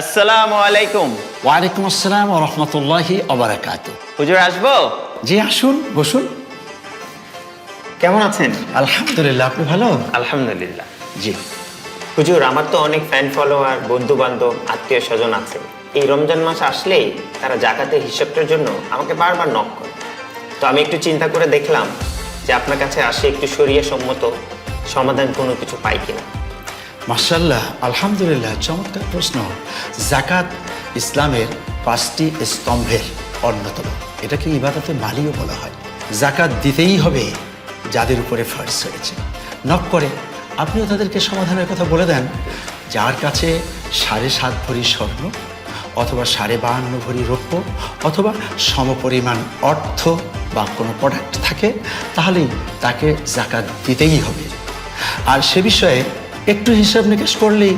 আসসালামু আলাইকুম। ওয়ালাইকুম আসসালাম ও রহমতুল্লাহি অবরাকাত হুজুর আসব? জি আসুন বসুন। কেমন আছেন? আলহামদুলিল্লাহ আপনি ভালো? আলহামদুলিল্লাহ। জি। হুজুর আমার তো অনেক ফ্যান ফলোয়ার বন্ধু বান্ধব আত্মীয় স্বজন আছে। এই রমজান মাস আসলেই তারা জাকাতের হিসাবটার জন্য আমাকে বারবার নক করে। তো আমি একটু চিন্তা করে দেখলাম যে আপনার কাছে আসে একটু সরিয়ে সম্মত সমাধান কোনো কিছু পাই কিনা। মার্শাল্লাহ আলহামদুলিল্লাহ, চমৎকার প্রশ্ন। জাকাত ইসলামের পাঁচটি স্তম্ভের অন্যতম। এটাকে ইবাদতে মালিও বলা হয়। জাকাত দিতেই হবে যাদের উপরে ফার্স হয়েছে। নক করে, আপনিও তাদেরকে সমাধানের কথা বলে দেন। যার কাছে সাড়ে সাত ভরি স্বর্ণ অথবা সাড়ে বাহান্ন ভরি রৌপ্য অথবা সমপরিমাণ অর্থ বা কোনো প্রোডাক্ট থাকে, তাহলেই তাকে জাকাত দিতেই হবে। আর সে বিষয়ে একটু হিসাব নিকাশ করলেই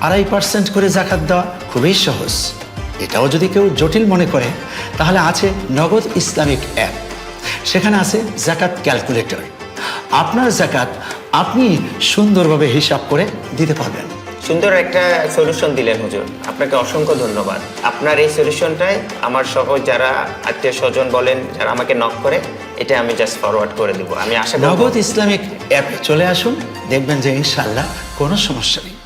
আড়াই পার্সেন্ট করে জাকাত দেওয়া খুবই সহজ। এটাও যদি কেউ জটিল মনে করে, তাহলে আছে নগদ ইসলামিক অ্যাপ। সেখানে আছে জাকাত ক্যালকুলেটর। আপনার জাকাত আপনি সুন্দরভাবে হিসাব করে দিতে পারবেন। সুন্দর একটা সলিউশন দিলেন হুজুর। আপনাকে অসংখ্য ধন্যবাদ। আপনার এই সলিউশনটায় আমার সহ যারা আত্মীয় স্বজন বলেন, যারা আমাকে নক করে, এটা আমি জাস্ট ফরওয়ার্ড করে দেবো। আমি আশা নগদ ইসলামিক অ্যাপ চলে আসুন, দেখবেন যে ইনশাল্লাহ কোনো সমস্যা নেই।